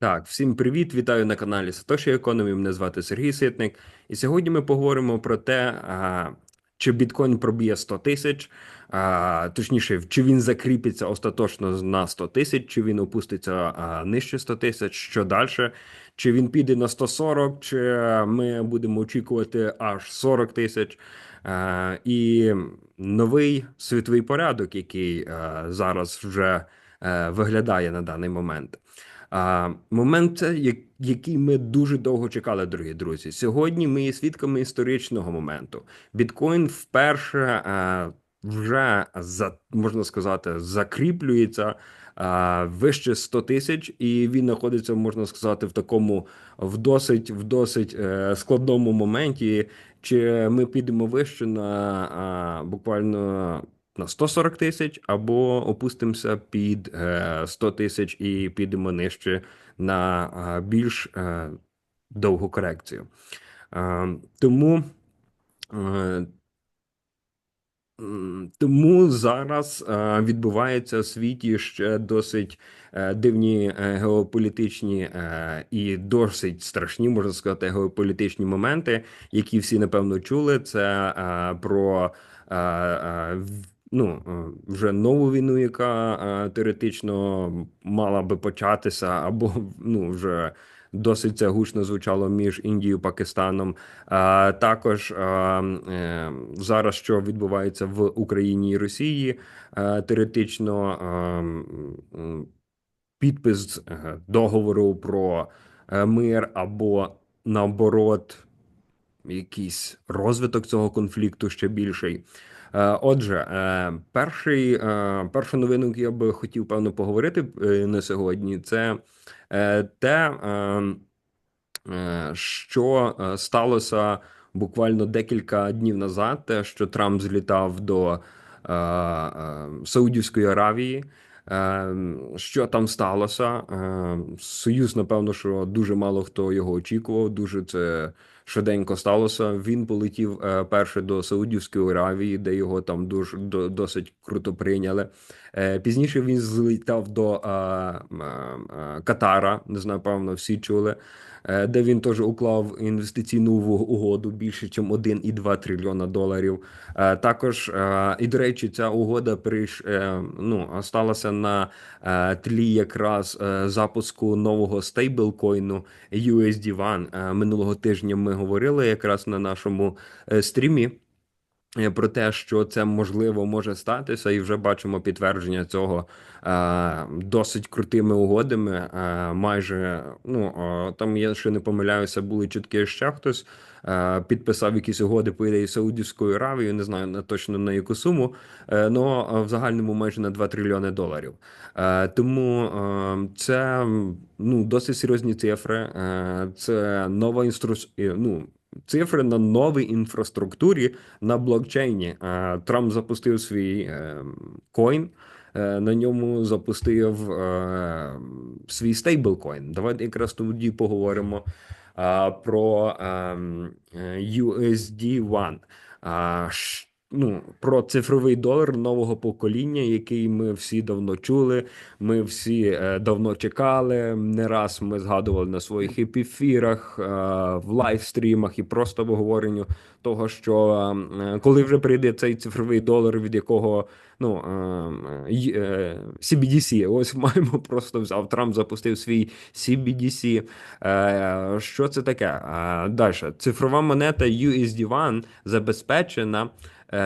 Так, всім привіт! Вітаю на каналі Satoshi Economy. Мене звати Сергій Ситник. І сьогодні ми поговоримо про те, чи біткоін проб'є 100 тисяч, точніше, чи він закріпиться остаточно на 100 тисяч, чи він опуститься нижче 100 тисяч, що далі, чи він піде на 140, чи ми будемо очікувати аж 40 тисяч. І новий світовий порядок, який зараз вже а, виглядає на даний момент. А, Момент, який ми дуже довго чекали, дорогі друзі. Сьогодні ми є свідками історичного моменту. Біткоін вперше е, вже за можна сказати закріплюється вище 100 тисяч, і він знаходиться, можна сказати, в такому в досить в досить е, складному моменті. Чи ми підемо вище на буквально на 140 тисяч, або опустимося під е, 100 тисяч і підемо нижче на е, більш е, довгу корекцію. Е, Тому е, тому зараз е, відбуваються у світі ще досить е, дивні е, геополітичні е, і досить страшні, можна сказати, геополітичні моменти, які всі напевно чули. Це е, про е, е, в- ну, е, вже нову війну, яка е, теоретично мала би початися, або ну вже. Досить це гучно звучало між Індією і Пакистаном. А також е, зараз, що відбувається в Україні і Росії, теоретично підпис договору про мир або наоборот, якийсь розвиток цього конфлікту ще більший. Е, Отже, е, перший, е, першу новину, яку я би хотів певно поговорити на сьогодні, це те. що сталося буквально декілька днів назад, те, що Трамп злітав до Саудівської Аравії. Що там сталося? Союз, напевно, що дуже мало хто його очікував. Дуже це швиденько сталося. Він полетів е, перше до Саудівської Аравії, де його там дуже до- досить круто прийняли. Е, Пізніше він злітав до е, е, е, Катара. Не знаю, певно, всі чули де він теж уклав інвестиційну угоду більше, ніж 1,2 трильйона доларів. Е, Також, е, і до речі, ця угода прийш, е, ну, сталася на е, тлі якраз е, запуску нового стейблкоїну USD One. Е, Минулого тижня ми говорили якраз на нашому е, стрімі. Е, Про те, що це можливо може статися, і вже бачимо підтвердження цього е, досить крутими угодами. Е, майже ну е, там я ще не помиляюся, були чутки ще хтось. е, Підписав якісь угоди по ідеї Саудівською Аравією, не знаю на точно на яку суму, але в загальному майже на 2 трильйони доларів. Е, Тому е, це ну досить серйозні цифри. Е, Це нова інстру... е, ну, цифри на новій інфраструктурі на блокчейні. Е, Трамп запустив свій е, коін. е, На ньому запустив е, свій стейблкоін. Давайте якраз тоді поговоримо е, про ем, е, USD One. Ну, про цифровий долар нового покоління, який ми всі давно чули. Ми всі е, давно чекали. Не раз ми згадували на своїх епіфірах, е, в лайвстрімах і просто в обговоренню того, що е, коли вже прийде цей цифровий долар, від якого ну CBDC, ось маємо просто взяв Трамп запустив свій CBDC. Що це таке? Далі цифрова монета USD One забезпечена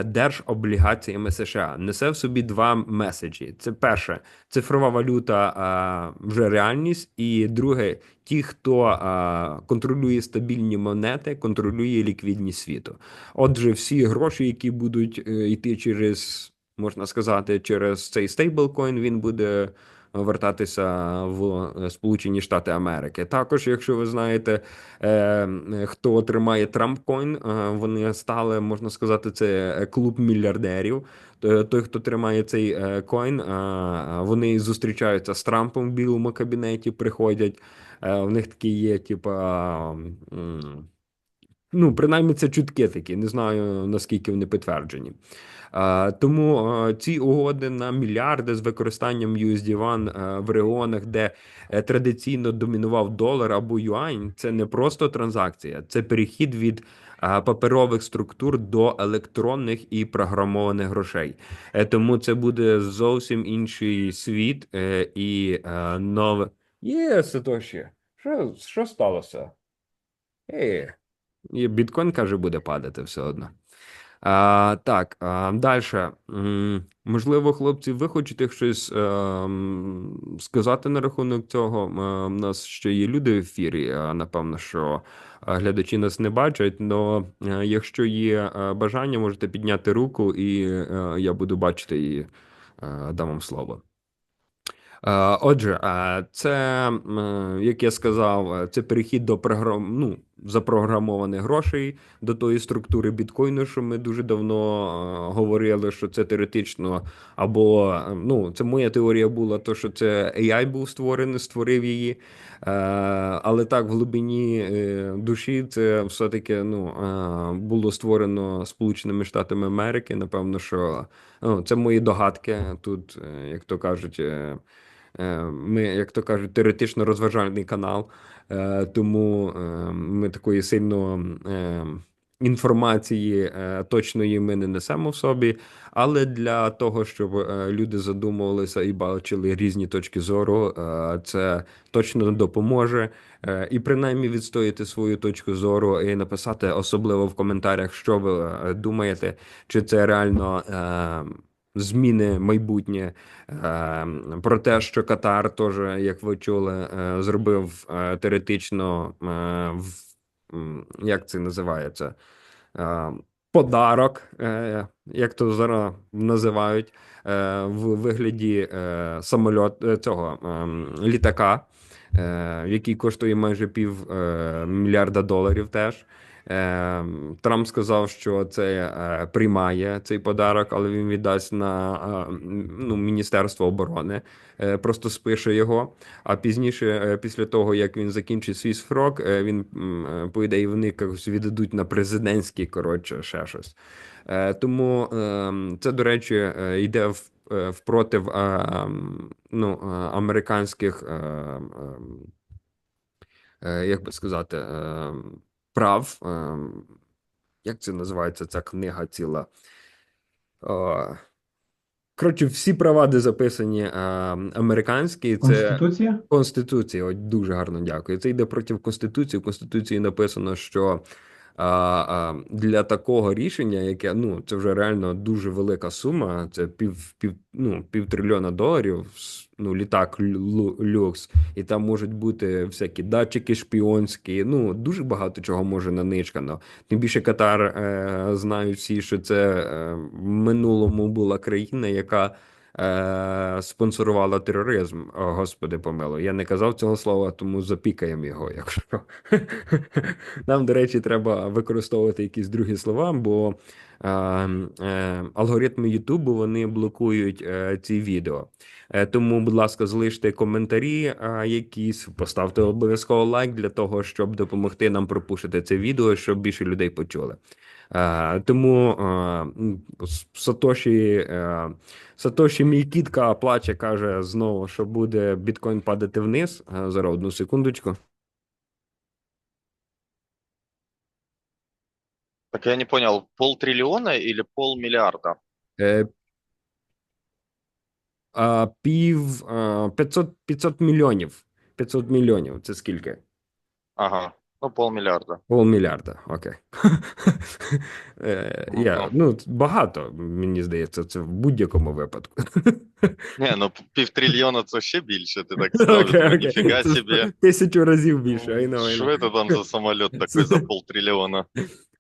держоблігаціями США. Несе в собі два меседжі. Це перше, цифрова валюта е, вже реальність, і друге, ті, хто е, контролює стабільні монети, контролює ліквідність світу. Отже, всі гроші, які будуть е, йти через, можна сказати, через цей стейблкоін, він буде вертатися в е, Сполучені Штати Америки. Також, якщо ви знаєте, е, хто отримає Трампкоін, е, вони стали, можна сказати, це клуб мільярдерів. Той, хто тримає цей коін, вони зустрічаються з Трампом в білому кабінеті, приходять. В них такі є, типа. Ну, принаймні, це чутки такі. Не знаю наскільки вони підтверджені. Е, Тому е, ці угоди на мільярди з використанням USD-1 е, в регіонах, де е, традиційно домінував долар або юань, це не просто транзакція, це перехід від е, паперових структур до електронних і програмованих грошей. Е, Тому це буде зовсім інший світ е, і е, нове. Є, Сатоші, що, що сталося? Ей, і біткоін каже, буде падати все одно. А, так, а, далі. Можливо, хлопці, ви хочете щось ем, сказати на рахунок цього? Е, У нас ще є люди в ефірі. а, Напевно, що е, глядачі нас не бачать. але якщо є е, бажання, можете підняти руку, і е, я буду бачити і е, дам вам слово. Е, Отже, е, це, е, як я сказав, е, це перехід до програм, ну, запрограмованих грошей до тої структури біткоїну, що ми дуже давно е, говорили, що це теоретично, або е, ну, це моя теорія була, то що це AI був створений, створив її. Е, Але так, в глибині душі це все-таки ну, було створено Сполученими Штатами Америки. Напевно, що ну, це мої догадки. Тут, як то кажуть, Ми, як то кажуть, теоретично розважальний канал, тому е, ми такої сильно е, інформації е, точної ми не несемо в собі. Але для того, щоб е, люди задумувалися і бачили різні точки зору, е, це точно допоможе. Е, І принаймні відстояти свою точку зору і написати особливо в коментарях, що ви е, думаєте, чи це реально. Зміни майбутнє е, про те, що Катар теж, як ви чули, е, зробив е, теоретично як це називається? Подарок, як то зараз називають, в вигляді самольот е, цього літака, який коштує майже пів мільярда доларів теж. Е, Трамп сказав, що це е, приймає цей подарок, але він віддасть на е, ну, Міністерство оборони, е, просто спише його. А пізніше, після того як він закінчить свій срок, він по ідеї вони якось віддадуть на президентський, коротше, ще щось. Тому е, це, до речі, йде в. Впротив е, ну, американських, ем, як би сказати, прав. е, Як це називається ця книга ціла? Е, Коротше, всі права, де записані е, американські, це Конституція? Конституція. От дуже гарно дякую. Це йде проти Конституції. В Конституції написано, що а, а, для такого рішення, яке ну це вже реально дуже велика сума, це пів, пів, ну, півтрильйона доларів. Ну, літак лю- люкс, і там можуть бути всякі датчики шпіонські. Ну дуже багато чого може наничкано. Тим більше Катар е, знають всі, що це е, в минулому була країна, яка е, спонсорувала тероризм. О, Господи помилуй. Я не казав цього слова, тому запікаємо його. Якщо нам, до речі, треба використовувати якісь другі слова, бо е, е, алгоритми Ютубу вони блокують е, ці відео. Е, Тому, будь ласка, залиште коментарі е, якісь, поставте обов'язково лайк для того, щоб допомогти нам пропушити це відео, щоб більше людей почули. Е, Тому е, Сатоші, е, Сатоші мій кітка плаче, каже знову, що буде біткоін падати вниз. Зараз одну секундочку. Так я не понял, полтриллиона или полмиллиарда? Пів а, 500, 500 мільйонів. 500 мільйонів. Це скільки? Ага, ну полмільярда. Полмільярда, окей. Е, Я, ну, багато, мені здається, це в будь-якому випадку. Не, ну півтрильйона це ще більше, ти так сказав, okay, okay. ніфіга собі. Тисячу разів більше. I know, I Що ви це там за самоліт такий за полтрильйона?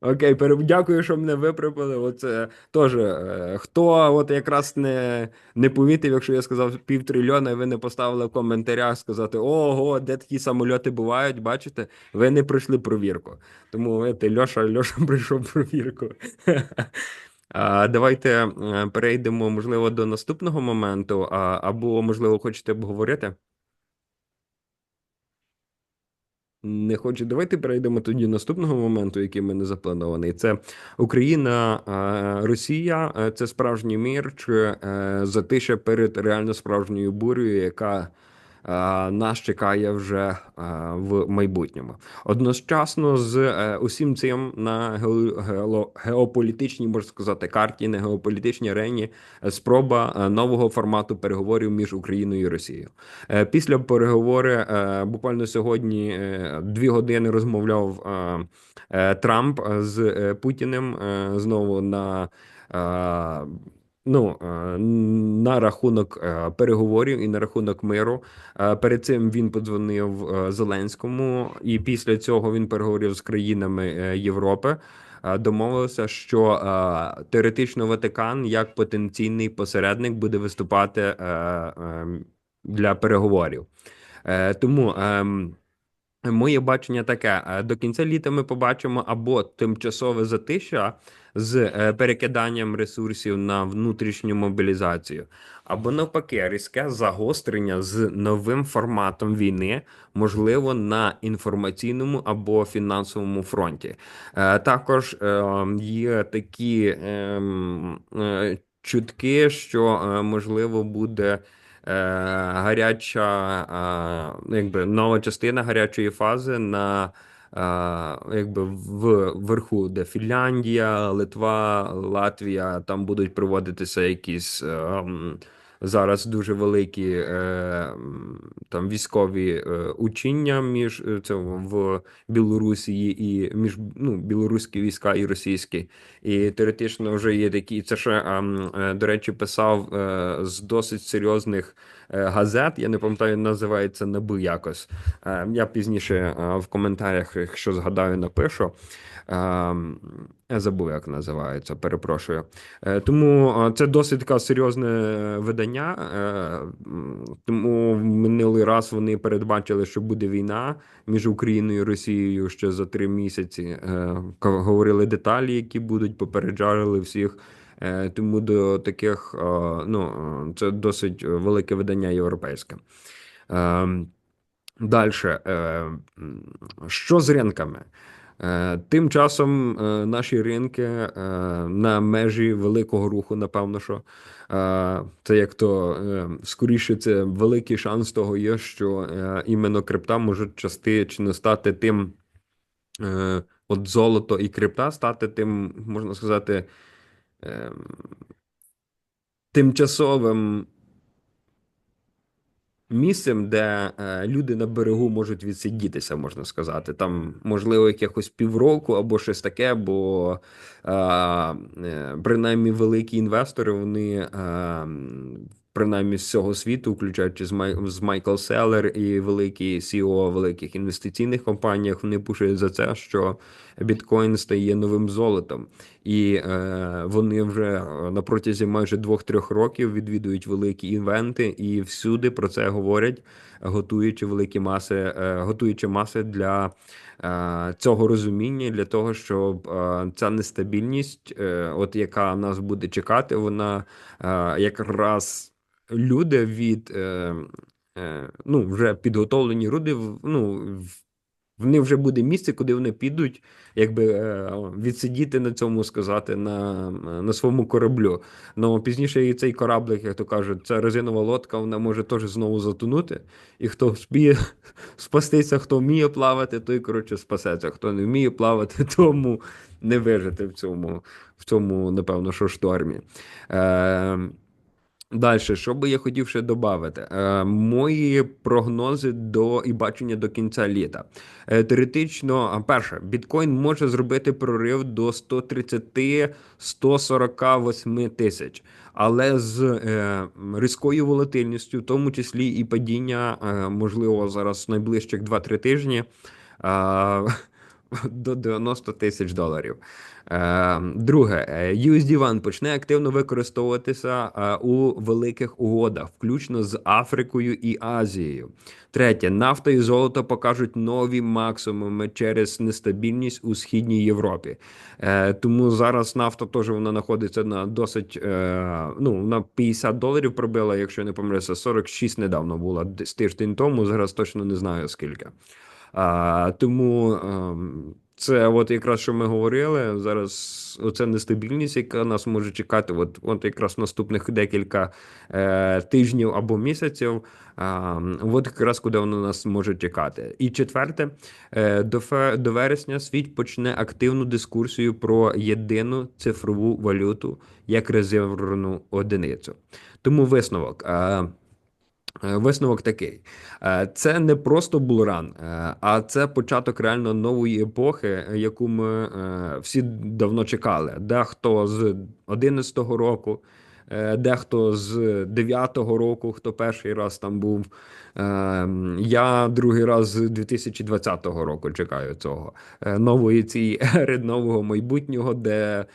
Окей, пере- дякую, що мене виправили. Оце теж е, хто от якраз не, не помітив, якщо я сказав півтрильйона, і ви не поставили в коментарях сказати: ого, де такі самольоти бувають, бачите? Ви не пройшли провірку. Тому видите, Льоша, Льоша пройшов провірку. Давайте е, перейдемо, можливо, до наступного моменту, або, можливо, хочете обговорити? Не хочу. Давайте перейдемо тоді наступного моменту, який ми не запланований. Це Україна, е, Росія. Е, Це справжній мір чи е, затиша перед реально справжньою бурею, яка нас чекає вже е, в майбутньому. Одночасно з е, усім цим на гео- геополітичній, можна сказати, карті, на геополітичній арені е, спроба е, нового формату переговорів між Україною і Росією. Е, Після переговори е, буквально сьогодні е, дві години розмовляв е, е, Трамп з е, Путіним е, знову на. Ну, е, на рахунок е, переговорів і на рахунок миру. Е, Перед цим він подзвонив Зеленському, і після цього він переговорив з країнами Європи. Домовилися, що теоретично Ватикан як потенційний посередник буде виступати е, е, для переговорів. Тому ем, моє бачення таке: е, до кінця літа ми побачимо або тимчасове затища з е, перекиданням ресурсів на внутрішню мобілізацію, або навпаки, різке загострення з новим форматом війни, можливо, на інформаційному або фінансовому фронті. Е, Також є такі ем, чутки, що можливо буде. Е, Гаряча, ну, якби нова частина гарячої фази на якби в верху, де Фінляндія, Литва, Латвія, там будуть проводитися якісь е, м, зараз дуже великі е, там військові е, учіння між е, цього в Білорусі і між ну, білоруські війська і російські. І теоретично вже є такі. Це ще, е, до речі, писав е, з досить серйозних е, газет. Я не пам'ятаю, називається НАБУ якось. Е, Я пізніше е, в коментарях, якщо згадаю, напишу. Ем, Я забув, як називається, перепрошую. Е, Тому е, це досить таке серйозне видання. Е, Тому в минулий раз вони передбачили, що буде війна між Україною і Росією ще за три місяці. Говорили деталі, які будуть, попереджали всіх. Тому до таких, ну, це досить велике видання європейське. Ем, Далі, що з ринками? Е, Тим часом е, наші ринки е, на межі великого руху, напевно, що це як то скоріше, це великий шанс того є, що іменно крипта може частично стати тим, от золото і крипта стати тим, можна сказати, е, тимчасовим місцем, де е, люди на берегу можуть відсидітися, можна сказати. Там, можливо, якихось півроку або щось таке, бо е, е, принаймні великі інвестори, вони принаймні з цього світу, включаючи з, з Майкл Селлер і великі CEO великих інвестиційних компаніях, вони пушують за це, що біткоін стає новим золотом. І е, вони вже е, на протязі майже двох-трьох років відвідують великі інвенти і всюди про це говорять, готуючи великі маси, е, готуючи маси для е, цього розуміння, для того, щоб е, ця нестабільність, е, от яка нас буде чекати, вона е, якраз люди від е, е, ну, вже підготовлені люди, ну, в- вони вже буде місце, куди вони підуть, якби е, відсидіти на цьому, сказати, на, на своєму кораблю. Ну пізніше і цей кораблик, як то кажуть, ця резинова лодка, вона може теж знову затонути. І хто спіє спастися, хто вміє плавати, той коротше спасеться. Хто не вміє плавати, тому не вижити в цьому, в цьому, напевно, що штормі. Е, Далі, що би я хотів ще додати? Е, мої прогнози до і бачення до кінця літа. Е, теоретично, перше, біткоін може зробити прорив до 130-148 тисяч, але з е, різкою волатильністю, в тому числі і падіння, е, можливо, зараз найближчих 2-3 тижні. е, До 90 тисяч доларів. Е, Друге, е, USD One почне активно використовуватися е, у великих угодах, включно з Африкою і Азією. Третє, нафта і золото покажуть нові максимуми через нестабільність у східній Європі. Тому зараз нафта теж вона знаходиться на досить ну на 50 доларів пробила, якщо я не помиляюся, 46 недавно була десь тиждень тому. Зараз точно не знаю скільки. А, тому ем, це от якраз що ми говорили зараз. Оце нестабільність, яка нас може чекати. От, от якраз наступних декілька е, тижнів або місяців. А, от якраз куди воно нас може чекати. І четверте, е, до, фе, до вересня світ почне активну дискусію про єдину цифрову валюту як резервну одиницю. Тому висновок. Е, Висновок такий: Е, це не просто булран, е, а це початок реально нової епохи, е, яку ми е, всі давно чекали. Дехто з 11-го року, е, дехто з 9-го року, хто перший раз там був. Е, Я другий раз з 2020 року чекаю цього е, нової цієї ери, нового майбутнього, де Е,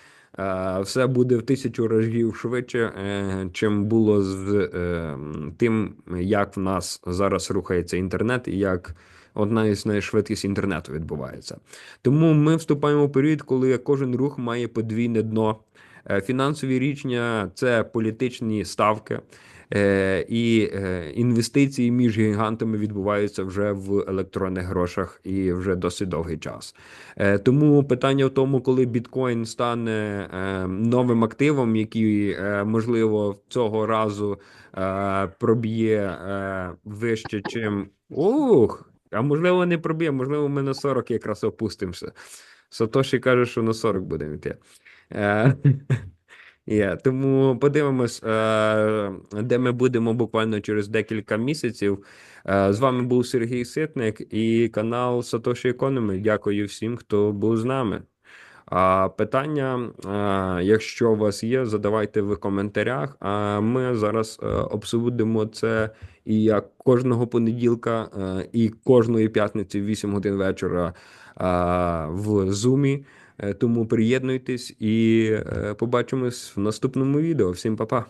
Все буде в тисячу разів швидше, е, чим було з е, тим, як в нас зараз рухається інтернет, і як одна із найшвидкість інтернету відбувається. Тому ми вступаємо в період, коли кожен рух має подвійне дно. Е, Фінансові рішення це політичні ставки. Е, І е, інвестиції між гігантами відбуваються вже в електронних грошах і вже досить довгий час. Тому питання в тому, коли біткоін стане новим активом, який можливо цього разу проб'є вище, чим ух, а можливо не проб'є, можливо, ми на 40 якраз опустимося. Сатоші каже, що на 40 будемо йти. Е, Є, тому подивимось, е, де ми будемо буквально через декілька місяців. Е, З вами був Сергій Ситник і канал Сатоші Економи. Дякую всім, хто був з нами. А питання, е, якщо у вас є, задавайте в коментарях. А ми зараз е, обсудимо це і як кожного понеділка, е, і кожної п'ятниці в 8 годин вечора е, в Зумі. Е, Тому приєднуйтесь і е, побачимось в наступному відео. Всім па-па!